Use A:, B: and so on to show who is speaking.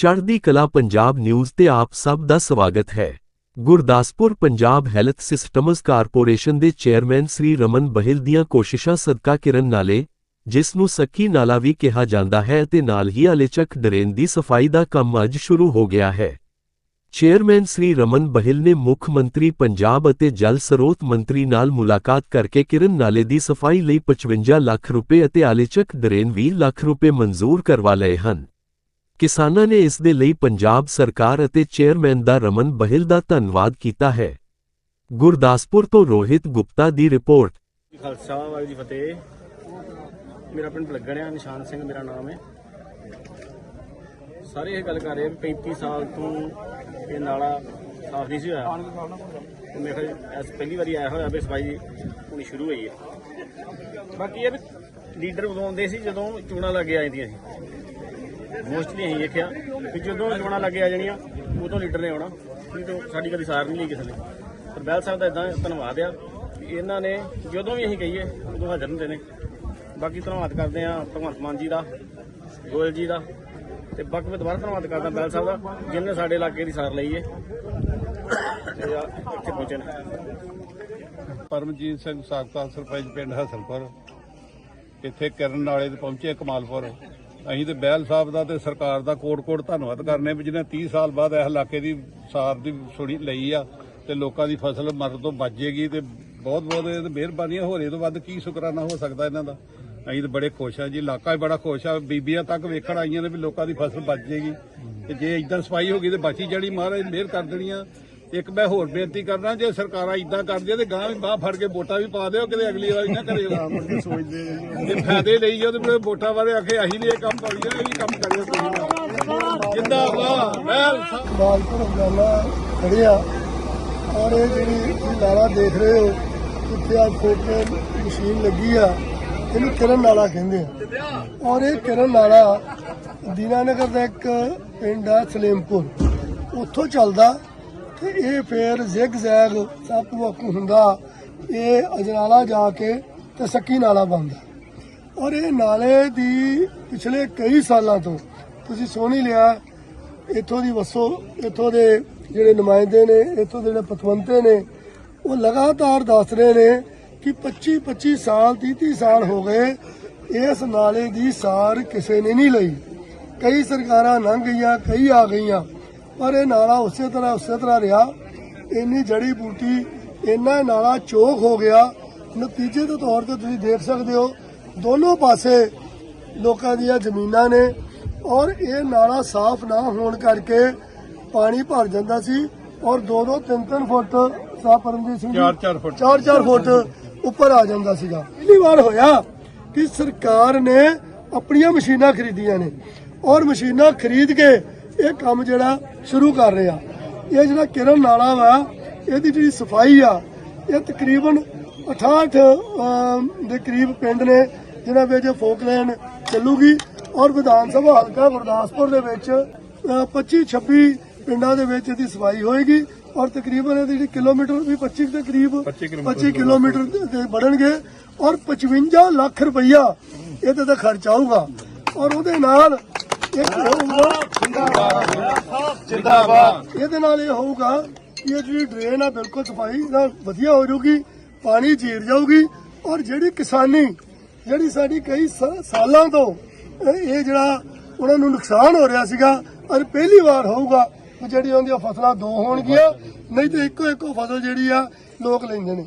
A: ਚੜ੍ਹਦੀ ਕਲਾ ਪੰਜਾਬ ਨਿਊਜ਼ ਤੇ ਆਪ ਸਭ ਦਾ ਸਵਾਗਤ ਹੈ। Gurdaspur Punjab health systems corporation ਦੇ ਚੇਅਰਮੈਨ ਸ੍ਰੀ ਰਮਨ ਬਹਿਲ ਦੀਆਂ ਕੋਸ਼ਿਸ਼ਾਂ ਸਦਕਾ ਕਿਰਨ ਨਾਲੇ, ਜਿਸ ਨੂੰ ਸੱਕੀ ਨਾਲਾ ਵੀ ਕਿਹਾ ਜਾਂਦਾ ਹੈ ਤੇ ਨਾਲ ਹੀ ਆਲੇਚਕ ਡਰੇਨ ਦੀ ਸਫ਼ਾਈ ਦਾ ਕੰਮ ਅੱਜ ਸ਼ੁਰੂ ਹੋ ਗਿਆ ਹੈ। ਚੇਅਰਮੈਨ ਸ੍ਰੀ ਰਮਨ ਬਹਿਲ ਨੇ ਮੁੱਖ ਮੰਤਰੀ ਪੰਜਾਬ ਅਤੇ ਜਲ ਸਰੋਤ ਮੰਤਰੀ ਨਾਲ ਮੁਲਾਕਾਤ ਕਰਕੇ ਕਿਰਨ ਨਾਲੇ ਦੀ ਸਫ਼ਾਈ ਲਈ 55 ਲੱਖ ਰੁਪਏ ਅਤੇ ਆਲੇਚਕ ਡਰੇਨ 20 ਲੱਖ ਰੁਪਏ ਮਨਜ਼ੂਰ ਕਰਵਾ ਲਏ ਹਨ। ਕਿਸਾਨਾਂ ਨੇ ਇਸ ਦੇ ਲਈ ਪੰਜਾਬ ਸਰਕਾਰ ਅਤੇ ਚੇਅਰਮੈਨ ਦਾ ਰਮਨ ਬਹਿਲ ਦਾ ਧੰਨਵਾਦ ਕੀਤਾ ਹੈ। ਗੁਰਦਾਸਪੁਰ ਤੋਂ ਰੋਹਿਤ ਗੁਪਤਾ ਦੀ ਰਿਪੋਰਟ।
B: ਖਾਲਸਾ, ਵਾਹਿਗੁਰੂ ਜੀ ਫਤਿਹ। ਮੇਰਾ ਪਿੰਡ ਲੱਗਣਿਆ, ਨਿਸ਼ਾਨ ਸਿੰਘ ਮੇਰਾ ਨਾਮ ਹੈ। ਸਾਰੇ ਇਹ ਗੱਲ ਕਰ ਰਹੇ 35 ਸਾਲ ਤੋਂ ਇਹ ਨਾਲਾ ਸਾਫ਼ ਨਹੀਂ ਸੀ ਹੋਇਆ। ਮੇਰੇ ਖਿਆਲ ਐਸ ਪਹਿਲੀ ਵਾਰੀ ਆਇਆ ਹੋਇਆ ਵੀ ਸਫ਼ਾਈ ਹੋਣੀ ਸ਼ੁਰੂ ਹੋਈ ਹੈ ਬਾਕੀ ਇਹ ਲੀਡਰ ਉਦੋਂ ਆਉਂਦੇ ਸੀ ਜਦੋਂ ਚੋਣਾਂ ਲੱਗੇ ਜਾਂਦੀਆਂ ਸੀ। ਮੋਸਟਲੀ ਅਸੀਂ ਦੇਖਿਆ ਕਿ ਜਦੋਂ ਚੋਣਾਂ ਲੱਗੇ ਆ ਜਾਣੀਆਂ, ਉਦੋਂ ਲੀਡਰ ਨੇ ਆਉਣਾ। ਨਹੀਂ ਤਾਂ ਸਾਡੀ ਕਦੀ ਸਾਰ ਨਹੀਂ ਲਈ ਕਿਸੇ ਨੇ। ਪਰ ਬੈਲ ਸਾਹਿਬ ਦਾ ਇਦਾਂ ਧੰਨਵਾਦ ਆ ਇਹਨਾਂ ਨੇ ਜਦੋਂ ਵੀ ਅਸੀਂ ਕਹੀਏ, ਉਦੋਂ ਹਾਜ਼ਰ ਹੁੰਦੇ ਨੇ। ਬਾਕੀ ਧੰਨਵਾਦ ਕਰਦੇ ਆ ਭਗਵੰਤ ਮਾਨ ਜੀ ਦਾ, ਗੋਇਲ ਜੀ ਦਾ, ਤੇ ਬਾਕੀ ਮੈਂ ਦੁਬਾਰਾ ਧੰਨਵਾਦ ਕਰਦਾ ਬੈਲ ਸਾਹਿਬ ਦਾ ਜਿਨ੍ਹਾਂ ਸਾਡੇ ਇਲਾਕੇ ਦੀ ਸਾਰ ਲਈ ਹੈ ਤੇ ਇੱਥੇ ਪਹੁੰਚੇ ਨੇ।
C: ਪਰਮਜੀਤ ਸਿੰਘ ਸਾਕਤਾ ਸਰਪੰਚ ਪਿੰਡ ਹਸਲਪੁਰ ਇੱਥੇ ਕਰਨ ਵਾਲੇ ਤੇ ਪਹੁੰਚੇ ਕਮਾਲਪੁਰ। ਅਸੀਂ ਤੇ ਬਹਿਲ ਸਾਹਿਬ ਦਾ ਤੇ ਸਰਕਾਰ ਦਾ ਕੋਟ-ਕੋਟ ਧੰਨਵਾਦ ਕਰਨੇ ਵੀ ਜਿਹਨੇ 30 ਸਾਲ ਬਾਅਦ ਇਸ ਇਲਾਕੇ ਦੀ ਸਾਰ ਦੀ ਸੁਣੀ ਲਈ ਆ ਤੇ ਲੋਕਾਂ ਦੀ ਫਸਲ ਮਰਨ ਤੋਂ ਬਚ ਜੇਗੀ ਤੇ ਬਹੁਤ ਬਹੁਤ ਇਹ ਤੇ ਮਿਹਰਬਾਨੀਆਂ ਹੋ ਰਹੀ ਤੋਂ ਵੱਧ ਕੀ ਸ਼ੁਕਰਾਨਾ ਹੋ ਸਕਦਾ ਇਹਨਾਂ ਦਾ। ਅਸੀਂ ਤੇ ਬੜੇ ਖੁਸ਼ ਆ ਜੀ, ਇਲਾਕਾ ਵੀ ਬੜਾ ਖੁਸ਼ ਆ, ਬੀਬੀਆਂ ਤੱਕ ਵੇਖਣ ਆਈਆਂ ਨੇ ਵੀ ਲੋਕਾਂ ਦੀ ਫਸਲ ਬਚ ਜੇਗੀ ਤੇ ਜੇ ਇਦਾਂ ਸਫ਼ਾਈ ਹੋ ਗਈ ਤੇ ਬਾਕੀ ਜਿਹੜੀ ਮਹਾਰਾਜ ਮਿਹਰ ਕਰ ਦੇਣੀਆਂ ਇੱਕ ਮੈਂ ਹੋਰ ਬੇਨਤੀ ਕਰਨਾ ਜੇ ਸਰਕਾਰਾਂ ਇਦਾਂ ਕਰਦੀਆਂ ਤੇ ਗਾਂ ਵੀ ਬਾਹ ਫੜ ਕੇ ਵੋਟਾਂ ਵੀ ਪਾ ਦਿਓ ਕਿਤੇ ਅਗਲੀ ਵਾਰੀ ਨਾ ਕਰੇ। ਸੋਚਦੇ ਜੇ। ਫਾਇਦੇ ਲਈ ਜਾਓ ਤੇ ਵੋਟਾਂ ਵਾਲੇ ਆਖੇ ਅਸੀਂ ਵੀ ਇਹ ਕੰਮ ਕਰੀਏ ਇਹ ਵੀ ਕੰਮ ਕਰਿਓ ਤੁਸੀਂ ਜਿੰਦਾਬਾਦ ਵੈਲ ਸਾਹਿਬ
D: ਬਾਲਪੁਰ ਅਫਗਾਨਾ ਖੜੇ ਆ ਔਰ ਇਹ ਜਿਹੜੀ ਨਾਲਾ ਦੇਖ ਰਹੇ ਹੋ ਇੱਥੇ ਆ ਫੋਟੋ ਮਸ਼ੀਨ ਲੱਗੀ ਆ। ਇਹਨੂੰ ਕਿਰਨ ਨਾਲਾ ਕਹਿੰਦੇ ਆ। ਔਰ ਇਹ ਕਿਰਨ ਨਾਲਾ ਦੀਨਾਨਗਰ ਦਾ ਇੱਕ ਪਿੰਡ ਆ ਸਲੇਮਪੁਰ। ਉੱਥੋਂ ਚੱਲਦਾ ਤੇ ਇਹ ਫੇਰ ਜ਼ਿਗ ਜ਼ੈਗ ਸਭ ਤੋਂ ਅੱਗੋਂ ਹੁੰਦਾ, ਇਹ ਅਜਨਾਲਾ ਜਾ ਕੇ ਤੇ ਸੱਕੀ ਨਾਲਾ ਬਣਦਾ। ਔਰ ਇਹ ਨਾਲੇ ਦੀ ਪਿਛਲੇ ਕਈ ਸਾਲਾਂ ਤੋਂ ਤੁਸੀਂ ਸੁਣ ਲਿਆ, ਇੱਥੋਂ ਦੀ ਵਸੋ, ਇੱਥੋਂ ਦੇ ਜਿਹੜੇ ਨੁਮਾਇੰਦੇ ਨੇ, ਇੱਥੋਂ ਦੇ ਜਿਹੜੇ ਪਤਵੰਤੇ ਨੇ, ਉਹ ਲਗਾਤਾਰ ਦੱਸ ਰਹੇ ਨੇ ਕਿ 25 25 ਸਾਲ 30 30 ਸਾਲ ਹੋ ਗਏ, ਇਸ ਨਾਲੇ ਦੀ ਸਾਰ ਕਿਸੇ ਨੇ ਨਹੀਂ ਲਈ। ਕਈ ਸਰਕਾਰਾਂ ਲੰਘ ਗਈਆਂ, ਕਈ ਆ ਗਈਆਂ। ਪਰ ਇਹ ਨਾਲਾ ਉਸੇ ਤਰ੍ਹਾਂ ਉਸੇ ਤਰ੍ਹਾਂ ਰਿਹਾ। ਇੰਨੀ ਜੜੀ ਬੂਟੀ ਇੰਨਾ ਨਾਲਾ ਚੋਕ ਹੋ ਗਿਆ। ਨਤੀਜੇ ਦੇ ਤੌਰ ਤੇ ਤੁਸੀਂ ਦੇਖ ਸਕਦੇ ਹੋ ਦੋਨੋਂ ਪਾਸੇ ਲੋਕਾਂ ਦੀਆਂ ਜ਼ਮੀਨਾਂ ਨੇ ਔਰ ਇਹ ਨਾਲਾ ਸਾਫ਼ ਨਾ ਹੋਣ ਕਰਕੇ ਪਾਣੀ ਭਰ ਜਾਂਦਾ ਸੀ ਔਰ 2-2 3-3 ਫੁੱਟ ਸਾਹ ਪਰਮਜੀਤ ਸਿੰਘ ਜੀ
C: 4-4 ਫੁੱਟ।
D: 4-4 ਫੁੱਟ ਉੱਪਰ ਆ ਜਾਂਦਾ ਸੀਗਾ। ਪਹਿਲੀ ਵਾਰ ਹੋਇਆ ਕਿ ਸਰਕਾਰ ਨੇ ਆਪਣੀਆਂ ਮਸ਼ੀਨਾਂ ਖਰੀਦੀਆਂ ਨੇ ਔਰ ਮਸ਼ੀਨਾਂ ਖਰੀਦ ਕੇ ਇਹ ਕੰਮ ਜਿਹੜਾ ਸ਼ੁਰੂ ਕਰ ਰਿਹਾ ਇਹ ਜਿਹੜਾ ਕਿਰਨ ਨਾਲਾ ਵਾ ਇਹਦੀ ਜਿਹੜੀ ਸਫ਼ਾਈ ਆ ਇਹ ਤਕਰੀਬਨ 68 ਅਮ, ਦੇ ਕਰੀਬ ਪਿੰਡ ਨੇ ਜਿਨ੍ਹਾਂ ਵਿੱਚ ਫੋਕਲੈਂਡ ਚੱਲੂਗੀ ਔਰ ਵਿਧਾਨ ਸਭਾ ਹਲਕਾ ਗੁਰਦਾਸਪੁਰ ਦੇ ਵਿੱਚ 25 26 ਪਿੰਡਾਂ ਦੇ ਵਿੱਚ ਇਹਦੀ ਸਫ਼ਾਈ ਹੋਏਗੀ ਔਰ ਤਕਰੀਬਨ ਇਹਦੀ ਜਿਹੜੀ ਕਿਲੋਮੀਟਰ ਵੀ 25 ਦੇ ਕਰੀਬ 25 ਕਿਲੋਮੀਟਰ ਦੇ- ਦੇ ਬਣਨਗੇ ਔਰ 55 ਲੱਖ ਰੁਪਈਆ ਇਹਦੇ ਤੇ ਖਰਚ ਆਊਗਾ ਔਰ ਉਹਦੇ ਨਾਲ ਇੱਕ ਹੋਊਗਾ
C: ਜਿੰਦਾਬਾਦ।
D: ਇਹਦੇ ਨਾਲ ਇਹ ਹੋਊਗਾ ਕਿ ਇਹ ਜਿਹੜੀ ਡਰੇਨ ਆ ਬਿਲਕੁਲ ਸਫ਼ਾਈ ਨਾਲ ਵਧੀਆ ਹੋ ਜਾਊਗੀ, ਪਾਣੀ ਜੀਰ ਜਾਊਗੀ ਔਰ ਜਿਹੜੀ ਕਿਸਾਨੀ, ਜਿਹੜੀ ਸਾਡੀ ਕਈ ਸ- ਸਾਲਾਂ ਤੋਂ ਇਹ ਇਹ ਜਿਹੜਾ ਉਹਨਾਂ ਨੂੰ ਨੁਕਸਾਨ ਹੋ ਰਿਹਾ ਸੀਗਾ ਔਰ ਪਹਿਲੀ ਵਾਰ ਹੋਊਗਾ ਕਿ ਜਿਹੜੀ ਉਹਦੀਆਂ ਫਸਲਾਂ ਦੋ ਹੋਣਗੀਆਂ, ਨਹੀਂ ਤੇ ਇੱਕੋ ਇੱਕੋ ਫਸਲ ਜਿਹੜੀ ਆ ਲੋਕ ਲੈਂਦੇ ਨੇ।